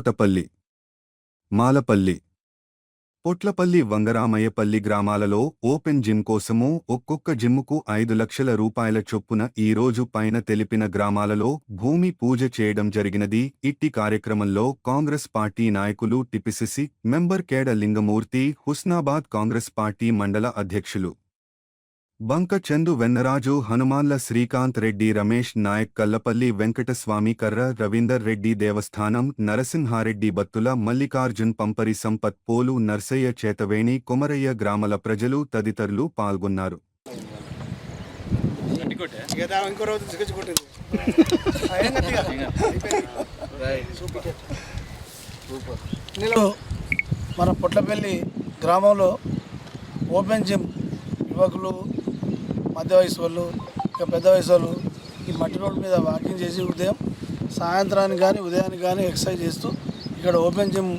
కోటపల్లి మాలపల్లి పొట్లపల్లి వంగరామయ్యపల్లి గ్రామాలలో open gym కోసము ఒక్కొక్క జిమ్ముకు ఐదు లక్షల రూపాయల చొప్పున ఈ రోజు పైన తెలిపిన గ్రామాలలో భూమి పూజ చేయడం జరిగినది. ఇట్టి కార్యక్రమంలో కాంగ్రెస్ పార్టీ నాయకులు TPCC member Keda Lingamurthy Husnabad Congress party మండల అధ్యక్షులు బంకచందు వెన్నరాజు హనుమాన్ల శ్రీకాంత్ రెడ్డి రమేష్ నాయక్ కల్లపల్లి వెంకటస్వామి కర్ర రవీందర్ రెడ్డి దేవస్థానం నరసింహారెడ్డి బత్తుల మల్లికార్జున్ పంపరి సంపత్ పోలు నర్సయ్య చేతవేణి కొమరయ్య గ్రామాల ప్రజలు తదితరులు పాల్గొన్నారు. మన పొట్లపల్లి గ్రామంలో ఓపెన్ జిమ్ యువకులు మధ్య వయసు వాళ్ళు ఇంకా పెద్ద వయసు వాళ్ళు ఈ మట్టి రోడ్డు మీద వాకింగ్ చేసి ఉదయం సాయంత్రానికి కానీ ఉదయానికి కానీ ఎక్సర్సైజ్ చేస్తూ ఇక్కడ ఓపెన్ జిమ్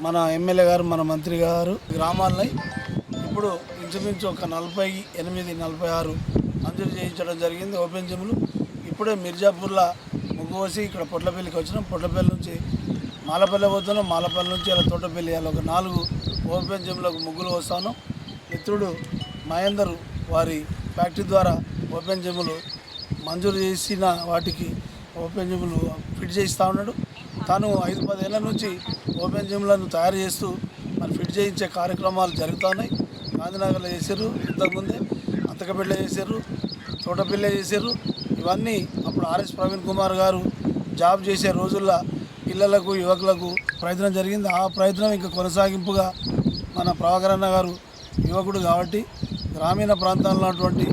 మన ఎమ్మెల్యే గారు మన మంత్రి గారు గ్రామాలని ఇప్పుడు ఇంచుమించు ఒక నలభై ఎనిమిది నలభై ఆరు మంజూరు చేయించడం జరిగింది ఓపెన్ జిమ్లు ఇప్పుడే మిర్జాపూర్లో ముగ్గువసి ఇక్కడ పొట్లపల్లికి వచ్చినాం. పొట్లపల్లి నుంచి మాలపల్లి పోతున్నాం. మాలపల్లి నుంచి అలా తోటపల్లి అలా ఒక నాలుగు ఓపెన్ జిమ్లకు ముగ్గులు వస్తాను మిత్రుడు మహేందర్ వారి ఫ్యాక్టరీ ద్వారా ఓపెన్ జిమ్లు మంజూరు చేసిన వాటికి ఓపెన్ జిమ్లు ఫిట్ చేయిస్తూ ఉన్నాడు. తాను ఐదు పదేళ్ళ నుంచి ఓపెన్ జిమ్లను తయారు చేస్తూ మరి ఫిట్ చేయించే కార్యక్రమాలు జరుగుతున్నాయి. గాంధీనగర్లో చేశారు ఇంతకుముందే అంతకపల్లి చేశారు తోటపల్లి చేశారు. ఇవన్నీ అప్పుడు ఆర్ఎస్ ప్రవీణ్ కుమార్ గారు జాబ్ చేసే రోజుల్లో పిల్లలకు యువకులకు ప్రయత్నం జరిగింది. ఆ ప్రయత్నం ఇంకా కొనసాగింపుగా మన ప్రభాకరన్న అన్న గారు యువకుడు కాబట్టి గ్రామీణ ప్రాంతాల్లో ఉన్నటువంటి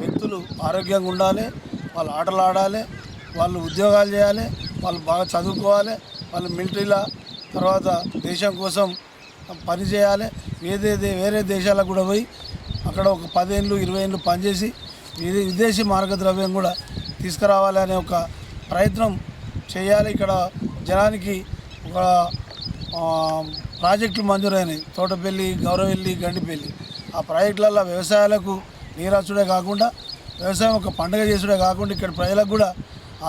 వ్యక్తులు ఆరోగ్యంగా ఉండాలి వాళ్ళు ఆటలు ఆడాలి వాళ్ళు ఉద్యోగాలు చేయాలి వాళ్ళు బాగా చదువుకోవాలి వాళ్ళు మిలిటరీలో తర్వాత దేశం కోసం పని చేయాలి. వేరే వేరే దేశాలకు కూడా పోయి అక్కడ ఒక పదేళ్ళు ఇరవై ఏళ్ళు పనిచేసి విదేశీ మార్గద్రవ్యం కూడా తీసుకురావాలి అనే ఒక ప్రయత్నం చేయాలి. ఇక్కడ జనానికి ఒక ప్రాజెక్టులు మంజూరైనవి తోటపల్లి గౌరవెల్లి గండిపల్లి. ఆ ప్రాజెక్టులలో వ్యవసాయాలకు నీరాచుడే కాకుండా వ్యవసాయం ఒక పండుగ చేసుడే కాకుండా ఇక్కడ ప్రజలకు కూడా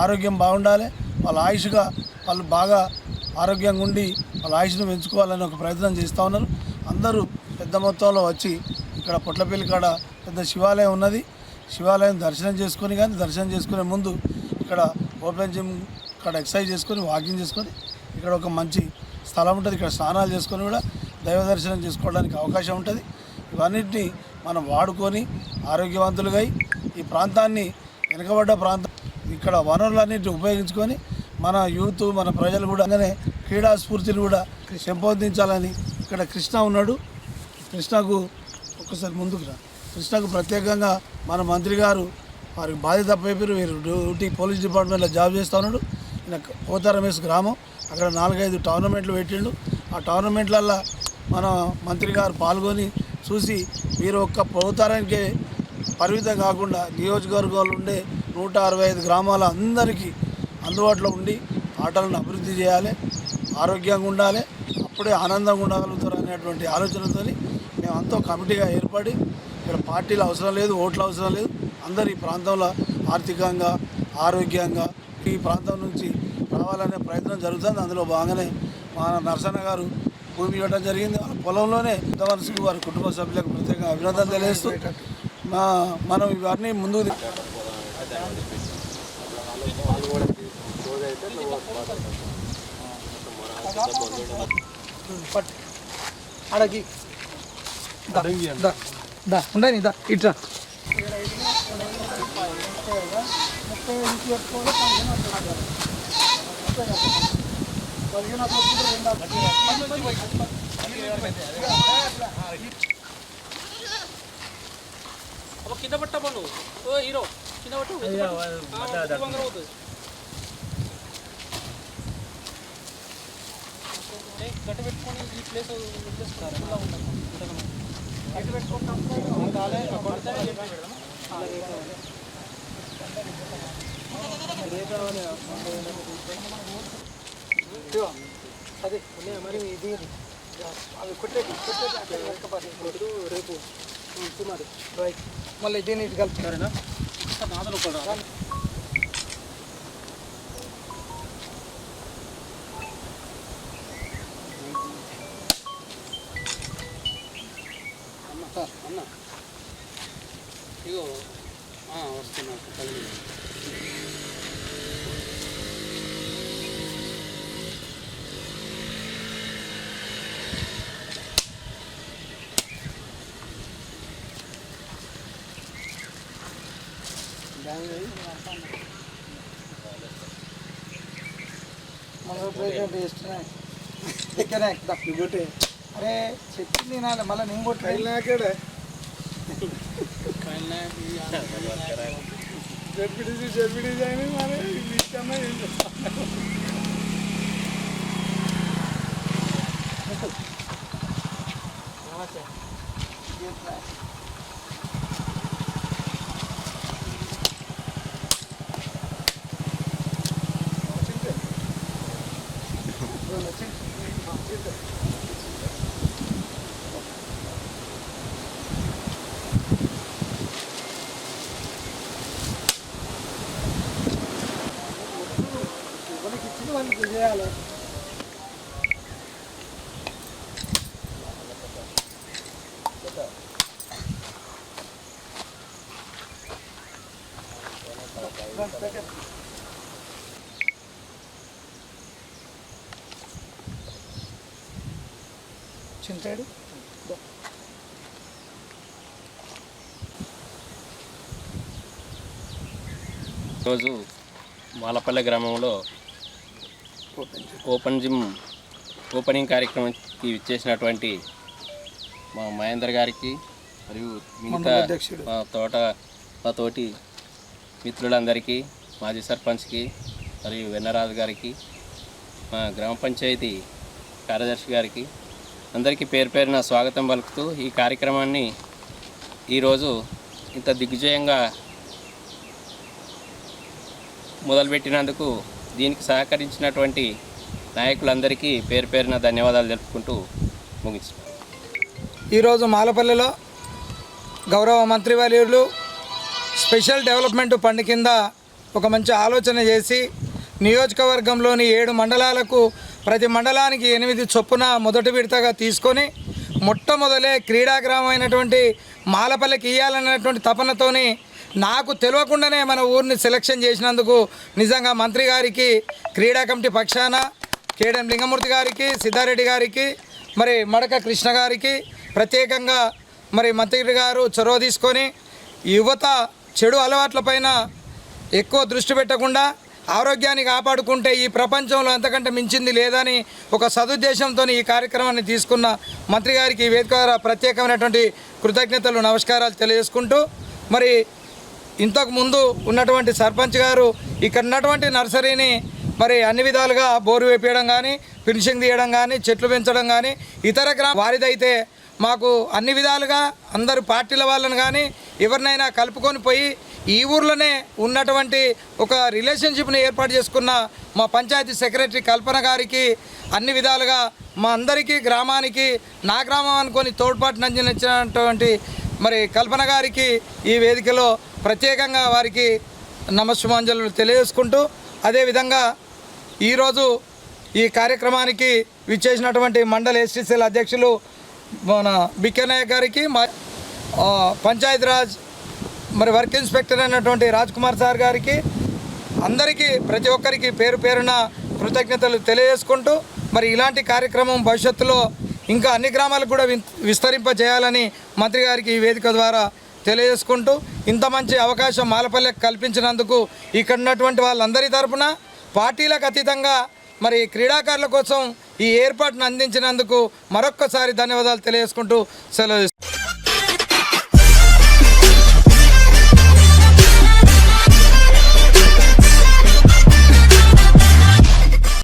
ఆరోగ్యం బాగుండాలి. వాళ్ళ ఆయుష్గా వాళ్ళు బాగా ఆరోగ్యంగా ఉండి వాళ్ళ ఆయుష్ను పెంచుకోవాలని ఒక ప్రయత్నం చేస్తూ ఉన్నారు. అందరూ పెద్ద మొత్తంలో వచ్చి ఇక్కడ పొట్లపల్లి కాడ పెద్ద శివాలయం ఉన్నది. శివాలయం దర్శనం చేసుకొని కానీ దర్శనం చేసుకునే ముందు ఇక్కడ ఓపెన్ జిమ్ ఇక్కడ ఎక్సర్సైజ్ చేసుకొని వాకింగ్ చేసుకొని ఇక్కడ ఒక మంచి స్థలం ఉంటుంది. ఇక్కడ స్నానాలు చేసుకొని కూడా దైవ దర్శనం చేసుకోవడానికి అవకాశం ఉంటుంది. ఇవన్నిటిని మనం వాడుకొని ఆరోగ్యవంతులుగా ఈ ప్రాంతాన్ని వెనుకబడ్డ ప్రాంతం ఇక్కడ వనరులన్నింటినీ ఉపయోగించుకొని మన యూత్ మన ప్రజలు కూడా అలానే క్రీడా స్ఫూర్తిని కూడా పెంపొందించాలని ఇక్కడ కృష్ణ ఉన్నాడు. కృష్ణకు ఒక్కసారి ముందుకు రా. కృష్ణకు ప్రత్యేకంగా మన మంత్రి గారు వారికి బాధ్యత పేపర్ వీరు డ్యూటీ పోలీస్ డిపార్ట్మెంట్లో జాబ్ చేస్తూ ఉన్నాడు. ఈయన కోతారమేస్ గ్రామం. అక్కడ నాలుగైదు టోర్నమెంట్లు పెట్టిండు. ఆ టోర్నమెంట్లల్లో మన మంత్రి గారు పాల్గొని చూసి మీరు ఒక్క ప్రభుత్వానికి పరిమితం కాకుండా నియోజకవర్గాలు ఉండే నూట అరవై ఐదు గ్రామాల అందరికీ అందుబాటులో ఉండి ఆటలను అభివృద్ధి చేయాలి ఆరోగ్యంగా ఉండాలి అప్పుడే ఆనందంగా ఉండగలుగుతారు అనేటువంటి ఆలోచనతో మేము అంతా కమిటీగా ఏర్పడి ఇక్కడ పార్టీలు అవసరం లేదు ఓట్లు అవసరం లేదు. అందరు ఈ ప్రాంతంలో ఆర్థికంగా ఆరోగ్యంగా ఈ ప్రాంతం నుంచి రావాలనే ప్రయత్నం జరుగుతుంది. అందులో బాగానే మా నరసన్న గారు భూమి ఇవ్వడం జరిగింది. ఆ పొలంలోనే పెద్ద మనసుకు వారి కుటుంబ సభ్యులకు ప్రత్యేక అభినందనలు తెలియజేస్తూ మా మనం ఇవన్నీ ముందుకు అడగి దా, ఉండని దా ఇట్రా. అబ్బా, కింద పట్టబ్బా నువ్వు ఓ హీరో కింద పట్టు. ఏయ్, గట్ట పెట్టుకొని ఈ ప్లేస్ వదిలేస్తున్నారు. ఎలా ఉండదు? గట్ట పెట్టుకుంటాం. రేపు పెడదామా? అదే మరి ఇది అవి కొట్టేది కొట్టేది రేపు సుమారు రైట్ మళ్ళీ దీన్ని ఇటు కలుపుతారేనా నాదలు కూడా అన్న ఇగో వస్తున్నా కలిగి మన ప్రెసిడెంట్ ఇష్టమే ఇక్కడే ఇంకోటి అరే చెప్పింది తినాలి మళ్ళీ నేను కూడా ట్రైల్ నాకేడే జడ్పీటీసీ జడ్పీటీసీ అని మరి వీటికన్నా ఏం చేయాలి చింతాడు? రోజు మాలపల్లె గ్రామంలో ఓపెన్ జిమ్ ఓపెనింగ్ కార్యక్రమంకి ఇచ్చేసినటువంటి మా మహేందర్ గారికి మరియు మిగతా. మా తోట మా తోటి మిత్రులందరికీ మాజీ సర్పంచ్కి మరియు వెన్నరాజు గారికి మా గ్రామ పంచాయతీ కార్యదర్శి గారికి అందరికీ పేరు పేరున స్వాగతం పలుకుతూ ఈ కార్యక్రమాన్ని ఈరోజు ఇంత దిగ్విజయంగా మొదలుపెట్టినందుకు దీనికి సహకరించినటువంటి నాయకులందరికీ పేరు పేరున ధన్యవాదాలు తెలుపుకుంటూ ముగిస్తున్నాను ఈరోజు మాలపల్లిలో గౌరవ మంత్రివర్యులు స్పెషల్ డెవలప్మెంట్ ఫండ్ కింద ఒక మంచి ఆలోచన చేసి నియోజకవర్గంలోని ఏడు మండలాలకు ప్రతి మండలానికి ఎనిమిది చొప్పున మొదటి విడతగా తీసుకొని మొట్టమొదలే క్రీడాగ్రామం అయినటువంటి మాలపల్లికి ఇవ్వాలన్నటువంటి తపనతోని నాకు తెలియకుండానే మన ఊరిని సెలక్షన్ చేసినందుకు నిజంగా మంత్రి గారికి క్రీడా కమిటీ పక్షాన కేడం లింగమూర్తి గారికి సిద్ధారెడ్డి గారికి మరి మడక కృష్ణ గారికి ప్రత్యేకంగా మరి మంత్రి గారు చొరవ తీసుకొని యువత చెడు అలవాట్లపైన ఎక్కువ దృష్టి పెట్టకుండా ఆరోగ్యాన్ని కాపాడుకుంటే ఈ ప్రపంచంలో అంతకంటే మించింది లేదని ఒక సదుద్దేశంతో ఈ కార్యక్రమాన్ని తీసుకున్న మంత్రి గారికి ఈ వేదిక ద్వారా ప్రత్యేకమైనటువంటి కృతజ్ఞతలు నమస్కారాలు తెలియజేసుకుంటూ మరి ఇంతకు ముందు ఉన్నటువంటి సర్పంచ్ గారు ఇక్కడ ఉన్నటువంటి నర్సరీని మరి అన్ని విధాలుగా బోరు వేపించడం కానీ ఫినిషింగ్ తీయడం కానీ చెట్లు పెంచడం కానీ ఇతర గ్రామ వారిదైతే మాకు అన్ని విధాలుగా అందరు పార్టీల వాళ్ళని కానీ ఎవరినైనా కలుపుకొని పోయి ఈ ఊర్లోనే ఉన్నటువంటి ఒక రిలేషన్షిప్ని ఏర్పాటు చేసుకున్న మా పంచాయతీ సెక్రటరీ కల్పన గారికి అన్ని విధాలుగా మా అందరికీ గ్రామానికి నా గ్రామం అనుకొని తోడ్పాటు నందించినటువంటి మరి కల్పన గారికి ఈ వేదికలో ప్రత్యేకంగా వారికి నమస్సుమాంజలు తెలియజేసుకుంటూ అదేవిధంగా ఈరోజు ఈ కార్యక్రమానికి విచ్చేసినటువంటి మండల ఎస్టీసీల అధ్యక్షులు మన బిక్కెనాయక్ గారికి మా పంచాయతీరాజ్ మరి వర్క్ ఇన్స్పెక్టర్ అయినటువంటి రాజ్ కుమార్ సార్ గారికి అందరికీ ప్రతి ఒక్కరికి పేరు పేరున కృతజ్ఞతలు తెలియజేసుకుంటూ మరి ఇలాంటి కార్యక్రమం భవిష్యత్తులో ఇంకా అన్ని గ్రామాలకు కూడా విస్తరింప విస్తరింపజేయాలని మంత్రి గారికి ఈ వేదిక ద్వారా తెలియజేసుకుంటూ ఇంత మంచి అవకాశం మాలపల్లెకి కల్పించినందుకు ఇక్కడ ఉన్నటువంటి వాళ్ళందరి తరపున పార్టీలకు అతీతంగా మరి క్రీడాకారుల కోసం ఈ ఏర్పాటును అందించినందుకు మరొక్కసారి ధన్యవాదాలు తెలియజేసుకుంటూ సెలవు